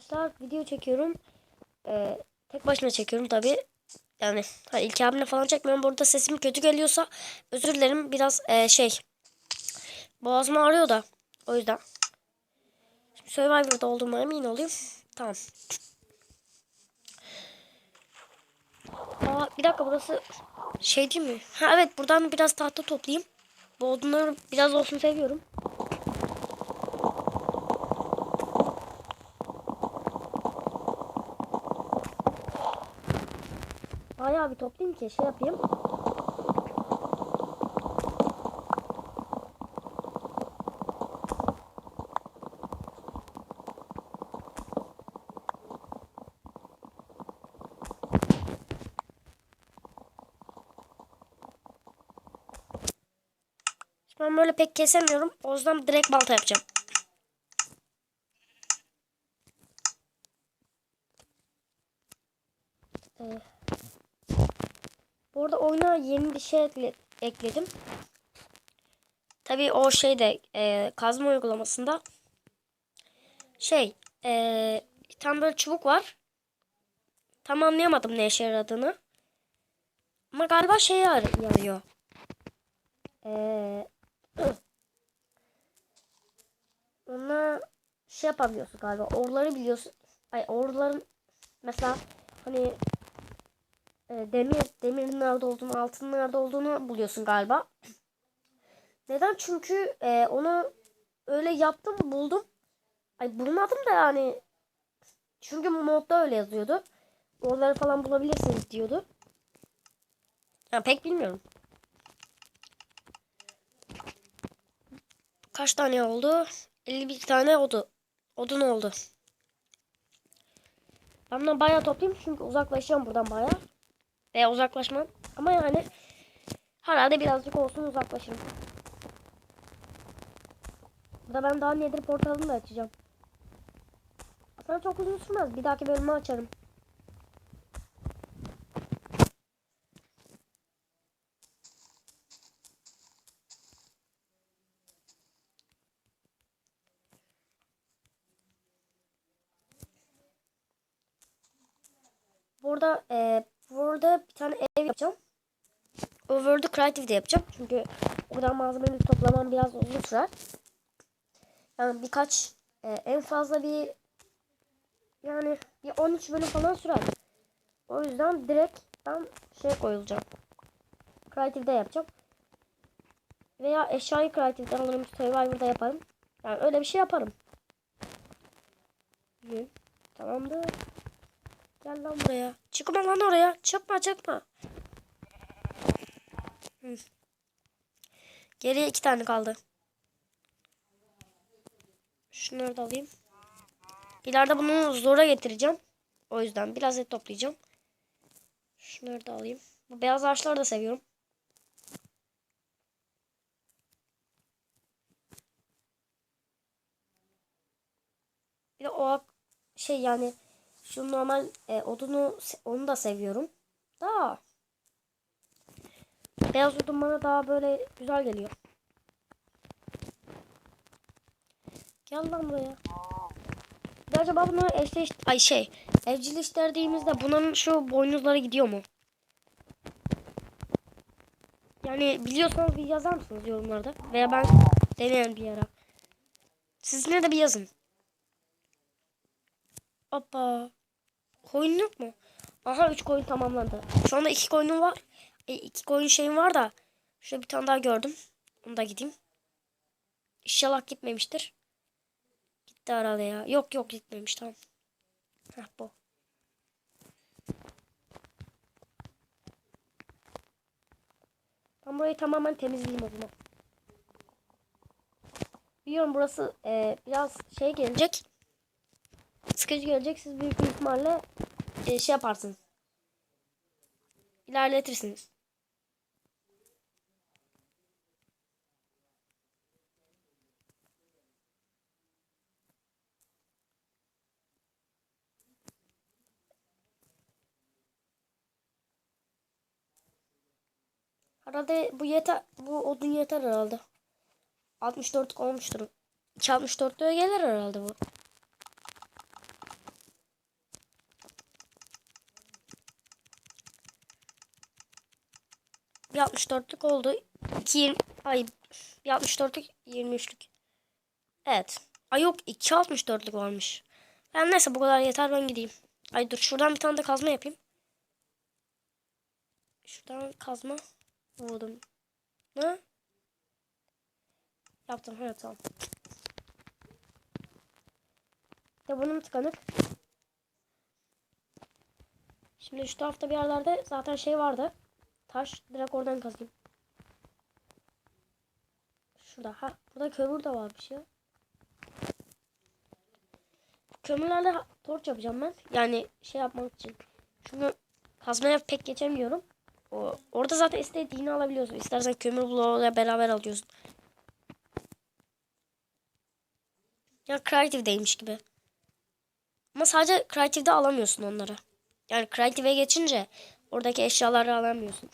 Arkadaşlar video çekiyorum. Ee, tek başına çekiyorum tabi. Yani hani ilk abimle falan çekmiyorum. Burada sesim kötü geliyorsa özür dilerim. Biraz e, şey boğazım ağrıyor da. O yüzden. Şimdi Survivor'da olduğuma emin olayım. Tamam. Aa, bir dakika burası şey değil mi? Ha evet buradan biraz tahta toplayayım. Bu odunları biraz olsun seviyorum. Bayağı bir toplayayım ki şey yapayım. Ben böyle pek kesemiyorum. O yüzden direkt balta yapacağım. Ee, bu arada oyuna yeni bir şey ekle- ekledim. Tabii o şeyde e, kazma uygulamasında şey e, tam böyle çubuk var. Tam anlayamadım ne işe yaradığını. Ama galiba yar- yarıyor. Eee Ona şey yapabiliyorsun galiba. Orları biliyorsun. Ay orların mesela hani e, demir demirin nerede olduğunu, altının nerede olduğunu buluyorsun galiba. Neden? Çünkü e, onu öyle yaptım, buldum. Ay bulmadım da yani. Çünkü modda öyle yazıyordu. Oraları falan bulabilirsiniz diyordu. Ya pek bilmiyorum. Kaç tane oldu? 51 tane oldu. Odun oldu. Ben bundan bayağı toplayayım çünkü uzaklaşacağım buradan bayağı. Veya uzaklaşmam. Ama yani herhalde birazcık olsun uzaklaşırım. Burada ben daha nedir portalını da açacağım. Aslında çok uzun sürmez. Bir dahaki bölümü açarım. Burada e, burada bir tane ev yapacağım. O World'u Creative'de yapacağım. Çünkü o kadar malzemeyi toplamam biraz uzun sürer. Yani birkaç e, en fazla bir yani bir 13 bölüm falan sürer. O yüzden direkt ben şey koyulacağım. Creative'de yapacağım. Veya eşyayı Creative'den alırım. Survivor'da yaparım. Yani öyle bir şey yaparım. Tamamdır. Gel lan buraya. Çıkma lan oraya. Çıkma çıkma. Geriye iki tane kaldı. Şunları da alayım. İleride bunu zora getireceğim. O yüzden biraz et toplayacağım. Şunları da alayım. Bu beyaz ağaçları da seviyorum. Bir de o şey yani şu normal e, odunu onu da seviyorum. Daha beyaz odun bana daha böyle güzel geliyor. Gel lan buraya. Bir acaba bunu eşleş ay şey evcilleştirdiğimizde bunun şu boynuzları gidiyor mu? Yani biliyorsanız bir yazar mısınız yorumlarda? Veya ben deneyen bir ara. Siz yine de bir yazın. Hoppa. Koyun yok mu? Aha 3 koyun tamamlandı. Şu anda 2 koyunum var. 2 e, koyun şeyim var da. Şurada bir tane daha gördüm. Onu da gideyim. İnşallah gitmemiştir. Gitti herhalde ya. Yok yok gitmemiş tamam. Heh bu. Ben burayı tamamen temizleyeyim o zaman. Biliyorum burası e, biraz şey gelecek sıkıcı gelecek. Siz büyük bir ihtimalle e, şey yaparsınız. İlerletirsiniz. Herhalde bu yeter. Bu odun yeter herhalde. 64 olmuştur. 64'e gelir herhalde bu. Bir 64'lük oldu. 2 20, ay bir 64'lük 23'lük. Evet. Ay yok 2 64'lük olmuş. Ben neyse bu kadar yeter ben gideyim. Ay dur şuradan bir tane de kazma yapayım. Şuradan kazma vurdum. Ne? Yaptım evet tamam. Ya bunun tıkanık. Şimdi şu tarafta bir yerlerde zaten şey vardı. Taş direkt oradan kazayım. Şurada. Ha burada kömür de varmış ya. Kömürlerle torç yapacağım ben. Yani şey yapmak için. Çünkü kazmaya pek geçemiyorum. O, orada zaten istediğini alabiliyorsun. İstersen kömür bloğuyla beraber alıyorsun. Ya Creative'deymiş gibi. Ama sadece Creative'de alamıyorsun onları. Yani Creative'e geçince oradaki eşyaları alamıyorsun.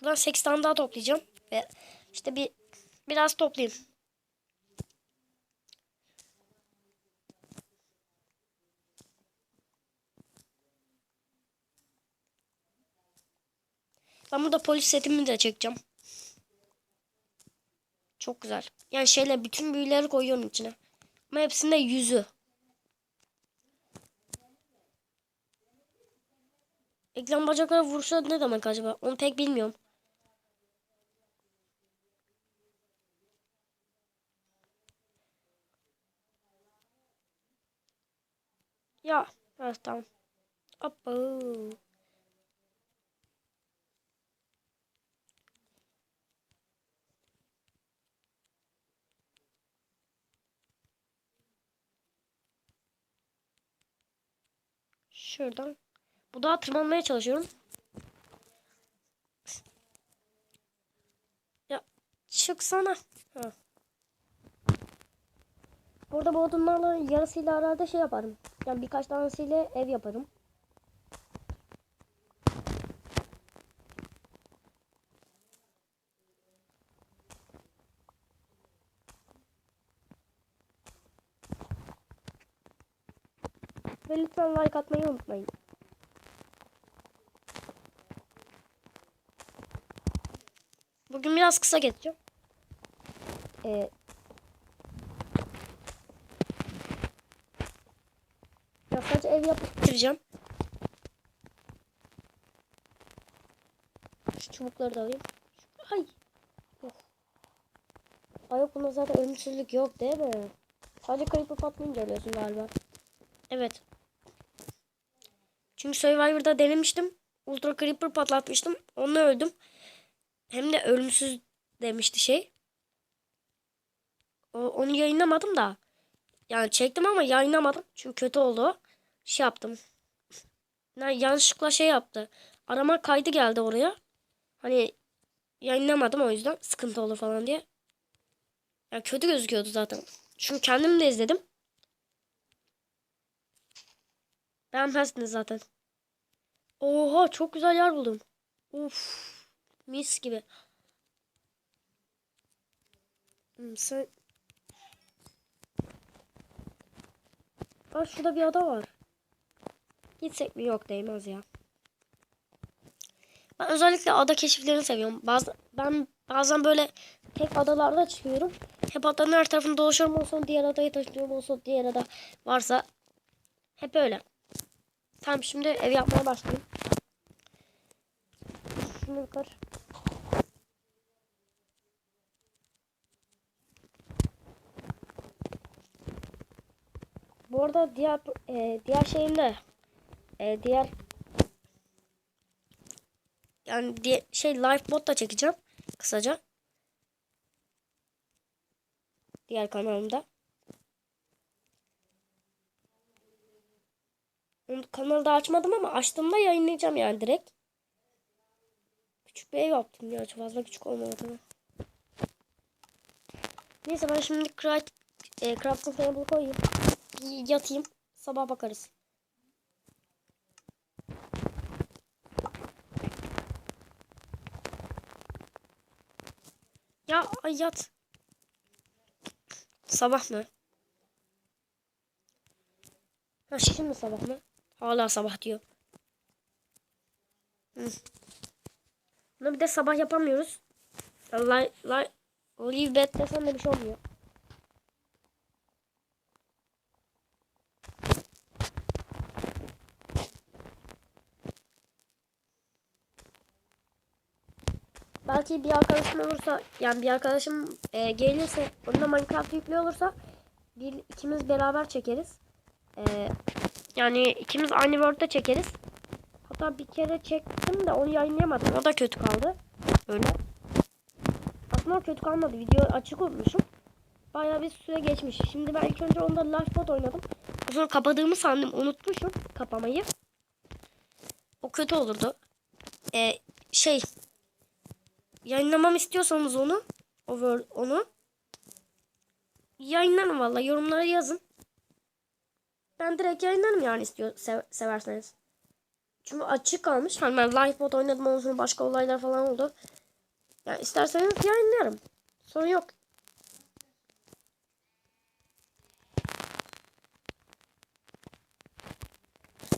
Buradan 8 tane daha toplayacağım. Ve işte bir biraz toplayayım. Ben burada polis setimi de çekeceğim. Çok güzel. Yani şeyle bütün büyüleri koyuyorum içine. Ama hepsinde yüzü. Ekran bacaklara vuruşa ne demek acaba? Onu pek bilmiyorum. Ya. Evet tamam. Hoppa. Şuradan. Bu dağa tırmanmaya çalışıyorum. Ya çıksana. Ha. Burada bu odunlarla yarısıyla arada şey yaparım. Yani birkaç tanesiyle ev yaparım. Ve lütfen like atmayı unutmayın. Bugün biraz kısa geçeceğim. Ee, ya sadece ev yapıp. Şu çubukları da alayım. Ay. Of. Ay yok bunda zaten ölümsüzlük yok değil mi? Sadece creeper patlayınca ölüyorsun galiba. Evet. Çünkü Survivor'da denemiştim. Ultra Creeper patlatmıştım. Onunla öldüm. Hem de ölümsüz demişti şey. O, onu yayınlamadım da. Yani çektim ama yayınlamadım. Çünkü kötü oldu. Şey yaptım. Yani yanlışlıkla şey yaptı. Arama kaydı geldi oraya. Hani yayınlamadım o yüzden. Sıkıntı olur falan diye. Yani kötü gözüküyordu zaten. Çünkü kendim de izledim. Beğenmezsiniz zaten. Oha çok güzel yer buldum. Uf. Mis gibi. Hmm, sen... Aa şurada bir ada var. Gitsek mi? Yok değmez ya. Ben özellikle ada keşiflerini seviyorum. Bazı, ben bazen böyle tek adalarda çıkıyorum. Hep adanın her tarafını dolaşıyorum olsun diğer adayı taşıyorum olsun diğer ada varsa hep öyle. Tamam şimdi ev yapmaya başlayayım. Şunu yukarı. Bu arada diğer e, diğer şeyinde e, diğer yani diye, şey live mod da çekeceğim kısaca. Diğer kanalımda. Onu kanalda açmadım ama açtığımda yayınlayacağım yani direkt. Küçük bir ev yaptım ya. Çok fazla küçük olmadı. Neyse ben şimdi craft, e, crafting table koyayım. Yatayım. Sabah bakarız. Ya ay yat. Sabah mı? Ha şimdi sabah mı? Hala sabah diyor. Hı. Bunu bir de sabah yapamıyoruz. Like, like, leave bed desen de bir şey olmuyor. Belki bir arkadaşım olursa yani bir arkadaşım e, gelirse onunla Minecraft yüklü olursa bir ikimiz beraber çekeriz. E, yani ikimiz aynı Word'da çekeriz. Hatta bir kere çektim de onu yayınlayamadım. O da kötü kaldı. Öyle. Aslında kötü kalmadı. Video açık unutmuşum. Bayağı bir süre geçmiş. Şimdi ben ilk önce onda live mod oynadım. Sonra kapadığımı sandım. Unutmuşum kapamayı. O kötü olurdu. Ee, şey yayınlamam istiyorsanız onu over onu yayınlarım valla yorumlara yazın. Ben direkt yayınlarım yani istiyor sev, severseniz. Çünkü açık kalmış. Hani ben live mod oynadım ondan sonra başka olaylar falan oldu. Yani isterseniz yayınlarım. Sorun yok.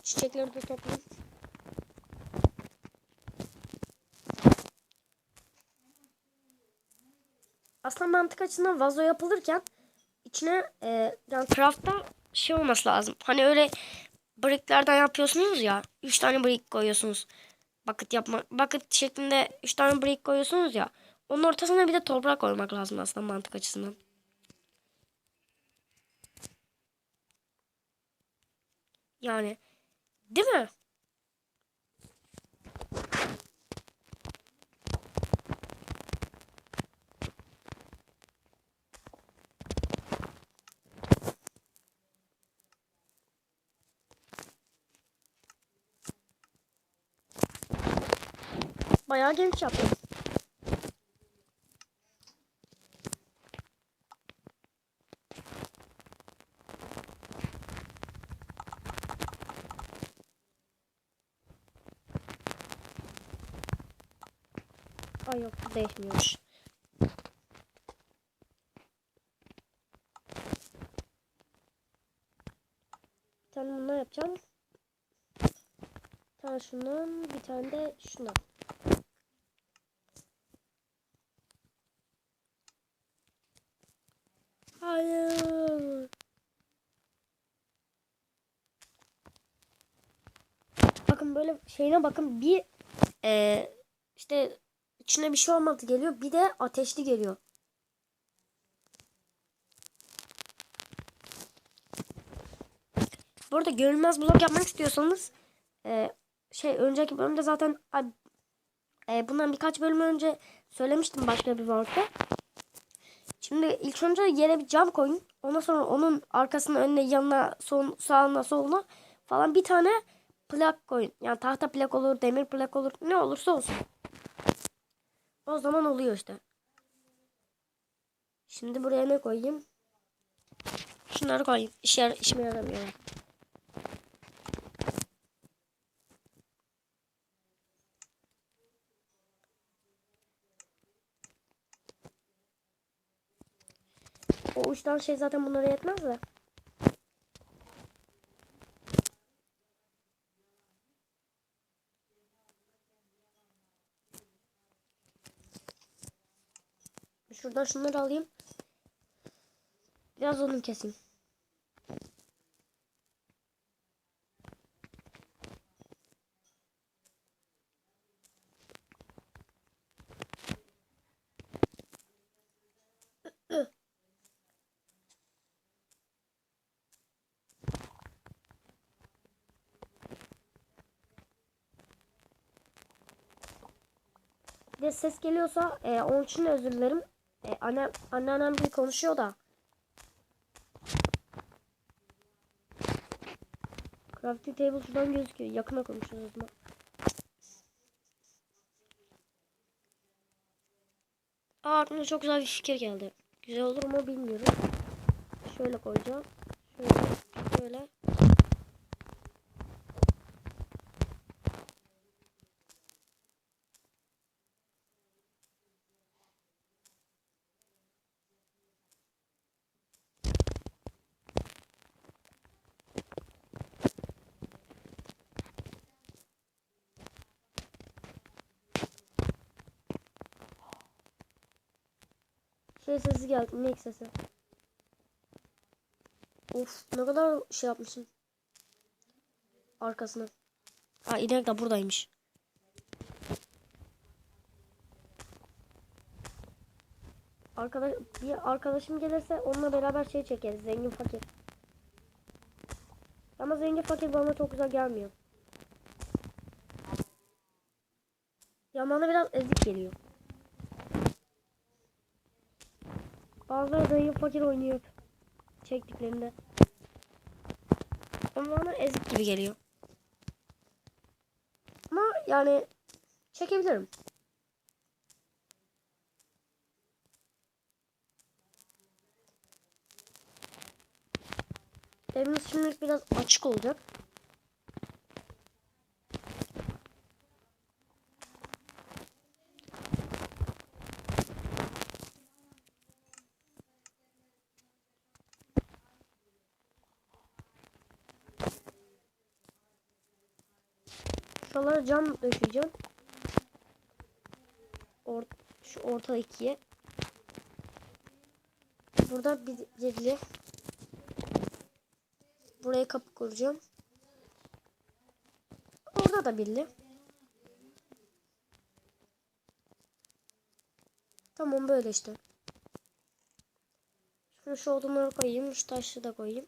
Çiçekleri de toplayayım. Aslında mantık açısından vazo yapılırken içine e, yani craft'ta şey olması lazım. Hani öyle bricklerden yapıyorsunuz ya. 3 tane brick koyuyorsunuz. Bucket yapma bucket şeklinde 3 tane brick koyuyorsunuz ya. Onun ortasına bir de toprak koymak lazım aslında mantık açısından. Yani değil mi? Bayağı genç yaptım. Ay yok değişmiyormuş. Bir tane bundan yapacağım. Bir tane şundan, bir tane de şundan. Hayır. Bakın böyle şeyine bakın bir e, işte içine bir şey olmadı geliyor bir de ateşli geliyor. Bu arada görünmez blok yapmak istiyorsanız e, şey önceki bölümde zaten e, bundan birkaç bölüm önce söylemiştim başka bir word'da. Şimdi ilk önce yere bir cam koyun. Ondan sonra onun arkasına önüne yanına son, sağına soluna falan bir tane plak koyun. Yani tahta plak olur, demir plak olur. Ne olursa olsun. O zaman oluyor işte. Şimdi buraya ne koyayım? Şunları koyayım. İşe, işime yaramıyor. O uçtan şey zaten bunlara yetmez de. Şuradan şunları alayım. Biraz onun keseyim. Ses geliyorsa e, onun için özür dilerim. E, annem, anneannem bir konuşuyor da. Crafting table şuradan gözüküyor. Yakına konuşuyoruz o zaman. Aa aklıma çok güzel bir fikir geldi. Güzel olur mu bilmiyorum. Şöyle koyacağım. Şöyle. Şöyle. Şey sesi geldi. İnek sesi. Of ne kadar şey yapmışsın. Arkasına. Ha inek de buradaymış. Arkadaş, bir arkadaşım gelirse onunla beraber şey çekeriz. Zengin fakir. Ama zengin fakir bana çok güzel gelmiyor. Ya bana biraz ezik geliyor. Bazıları zengin fakir oynuyor. Çektiklerinde. Ama bana ezik gibi geliyor. Ama yani çekebilirim. Evimiz şimdilik biraz açık olacak. Cam döşeyeceğim. Or şu orta ikiye. Burada bir birli. Buraya kapı kuracağım. Orada da birli. Tamam böyle işte. Şunu şu odunları koyayım. Şu taşı da koyayım.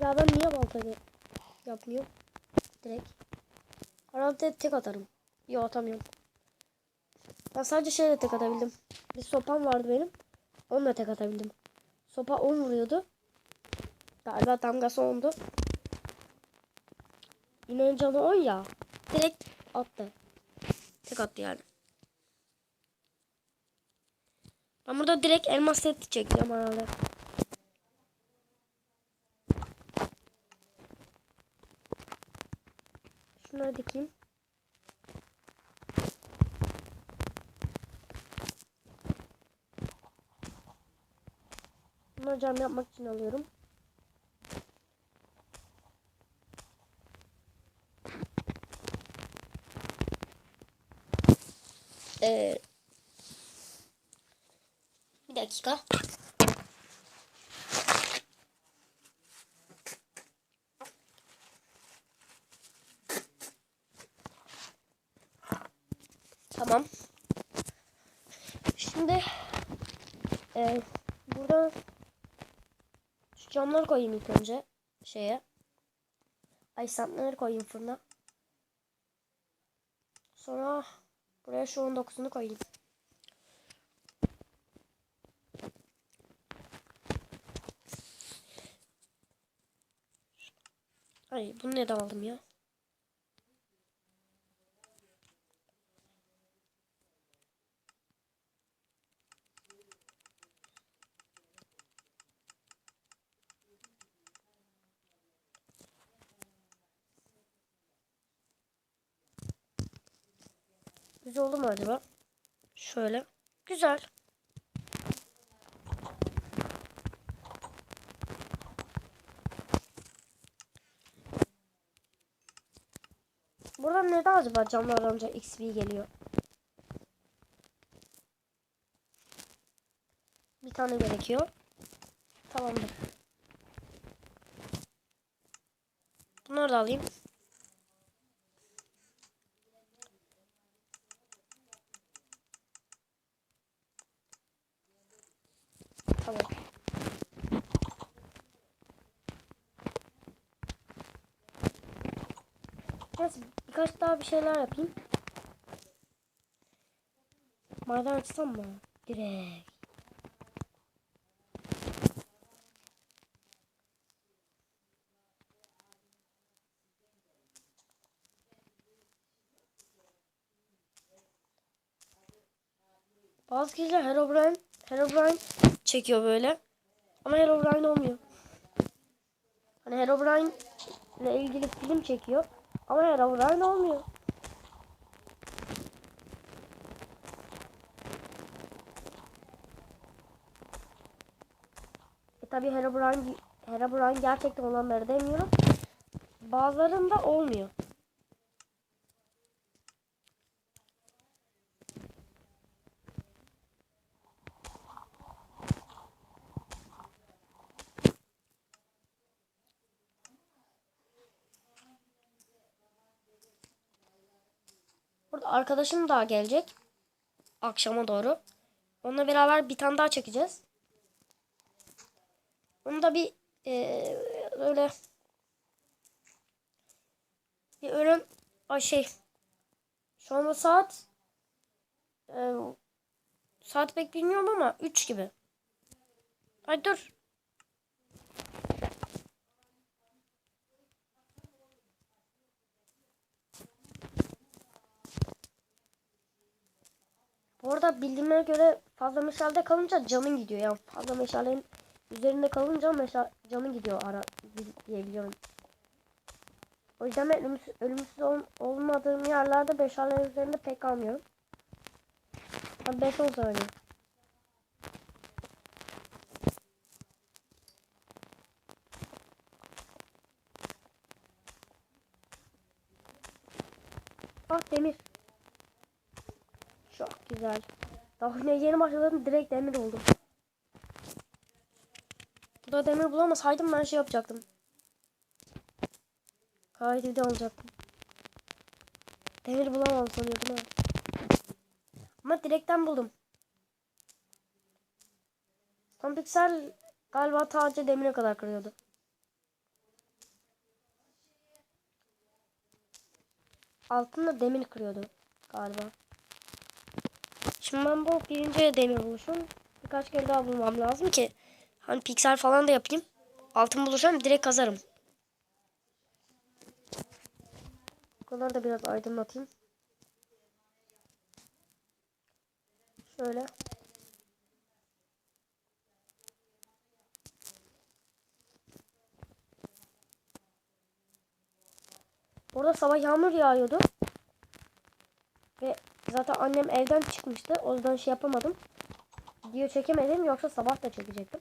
Ya ben niye baltayla yapmıyorum? Direkt. Herhalde tek atarım. Yok atamıyorum. Ben sadece şeyle tek atabildim. Bir sopam vardı benim. Onunla tek atabildim. Sopa 10 vuruyordu. Galiba damgası 10'du. İneğin canı 10 ya. Direkt attı. Tek attı yani. Ben burada direkt elmas seti çekeceğim herhalde. Şunları dikeyim. Bunları cam yapmak için alıyorum. Ee, bir dakika. Tamam. Şimdi e, burada şu camları koyayım ilk önce şeye. Ay sandıkları koyayım fırına. Sonra buraya şu 19'unu koyayım. Ay bunu neden aldım ya? Güzel oldu mu acaba? Şöyle. Güzel. Buradan neden acaba camlar ancak XP geliyor? Bir tane gerekiyor. Tamamdır. Bunları da alayım. Tamam. Neyse birkaç daha bir şeyler yapayım. Maden açsam mı? Direkt. Bazı kişiler Herobrine, Herobrine çekiyor böyle. Ama Herobrine olmuyor. Hani Herobrine ile ilgili film çekiyor. Ama Herobrine olmuyor. E tabi Herobrine, Herobrine gerçekten olanları demiyorum. Bazılarında olmuyor. Burada arkadaşım daha gelecek. Akşama doğru. Onunla beraber bir tane daha çekeceğiz. Onu da bir eee, öyle bir öğlen ay şey şu anda saat eee, saat pek bilmiyorum ama 3 gibi. Ay dur. Bu arada bildiğime göre fazla meşalde kalınca canın gidiyor. Yani fazla meşalenin üzerinde kalınca meşal, canın gidiyor ara diye biliyorum. O yüzden ben ölümsüz, ölümsüz ol, olmadığım yerlerde meşalenin üzerinde pek kalmıyorum. Ben 5-10 saniye. Ah demir. Çok güzel. Daha oyuna yeni başladım direkt demir oldum. Burada demir bulamasaydım ben şey yapacaktım. Bir de alacaktım. Demir bulamam sanıyordum ha. Ama direkten buldum. Son piksel galiba sadece demire kadar kırıyordu. Altında demir kırıyordu galiba. Şimdi ben bu birinci demir buluşum. Birkaç kere daha bulmam lazım ki. Hani piksel falan da yapayım. Altın bulursam direkt kazarım. Buraları da biraz aydınlatayım. Şöyle. Orada sabah yağmur yağıyordu. Ve zaten annem evden çıkmıştı. O yüzden şey yapamadım. Video çekemedim yoksa sabah da çekecektim.